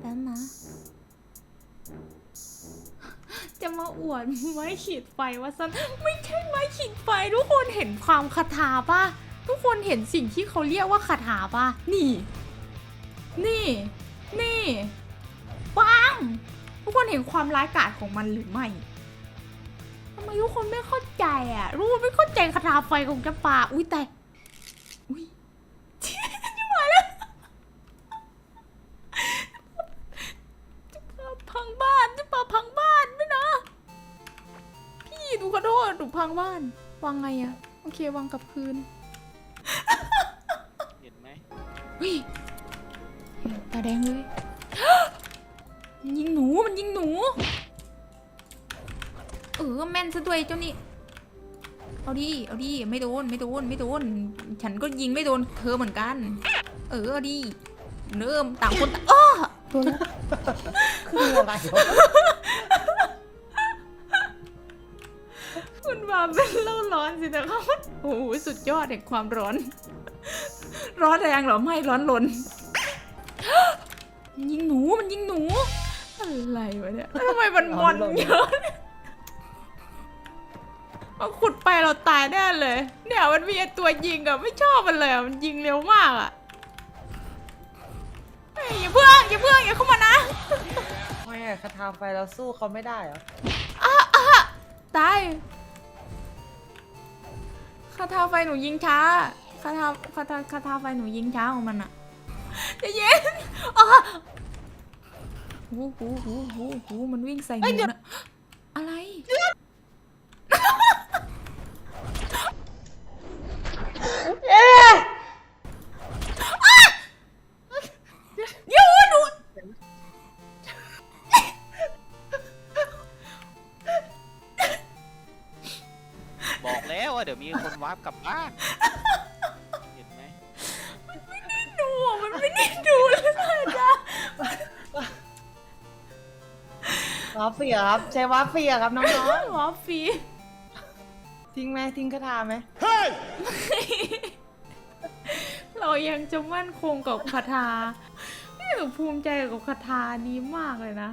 แป๊บนะ จะมาอวดไม้ขีดไฟว่าซันไม่ใช่ไม้ขีดไฟ ทุกคนเห็นความคาถาป่ะ ทุกคนเห็นสิ่งที่เขาเรียกว่าคาถาป่ะ นี่ นี่ นี่ปังทุกคนเห็นความร้ายกาจของมันหรือไม่ทำไมทุกคนไม่เข้าใจอะรู้ไม่เข้าใจคาถาไฟของจำปาอุ้ยแต่ โทษหนูพังบ้าน วางไงอะโอเควางกลับคืนเห็นไหมวิตาแดงเลย มันยิงหนู มันยิงหนู เออแม่นซะด้วยเจ้านี่ เอาดิ เอาดิ ไม่โดน ไม่โดน ไม่โดน ฉันก็ยิงไม่โดนเธอเหมือนกัน เออเอาดิ เริ่มต่างคนต่างอ้อโดนแล้วคืออะไรวะ คุณมาเป็นเล่าร้อนสินะครับโอ้โหสุดยอดแห่งความร้อน ร้อนแรงเหรอไม่ร้อนลนมันยิงหนูมันยิงหนู อะไรวะเนี่ยทำไมมันมอนเยอะเนี่ยมาขุดไปเราตายแน่เลย เนี่ยมันมีไอ้ตัวยิงอะไม่ชอบมันเลยอะมันยิงเร็วมากอะเฮ้ยอย่าเพิ่งอย่าเพิ่งอย่าเข้ามานะทำไมอะคาถาไฟเราสู้เขาไม่ได้เหรอตาย คาถาไฟหนูยิงช้าคาถาคาถาคาถาไฟหนูยิงช้าของมันอะใจะเย็นอ๋อหูหูหูหูหูมันวิ่งใส่หนูนะ อกแล้วว่าเดี๋ยวมีคนวาร์ปกลับบ้านเห็นไหมดูอะมันไม่ได้ดูเลยนะวาร์ปเฟียครับใช้วาร์ปเฟียครับน้องหมอฟีๆทิ้งไหมทิ้งคาถาไหมเรายังจะมั่นคงกับคาถานี่หนูภูมิใจกับคาถานี้มากเลยนะ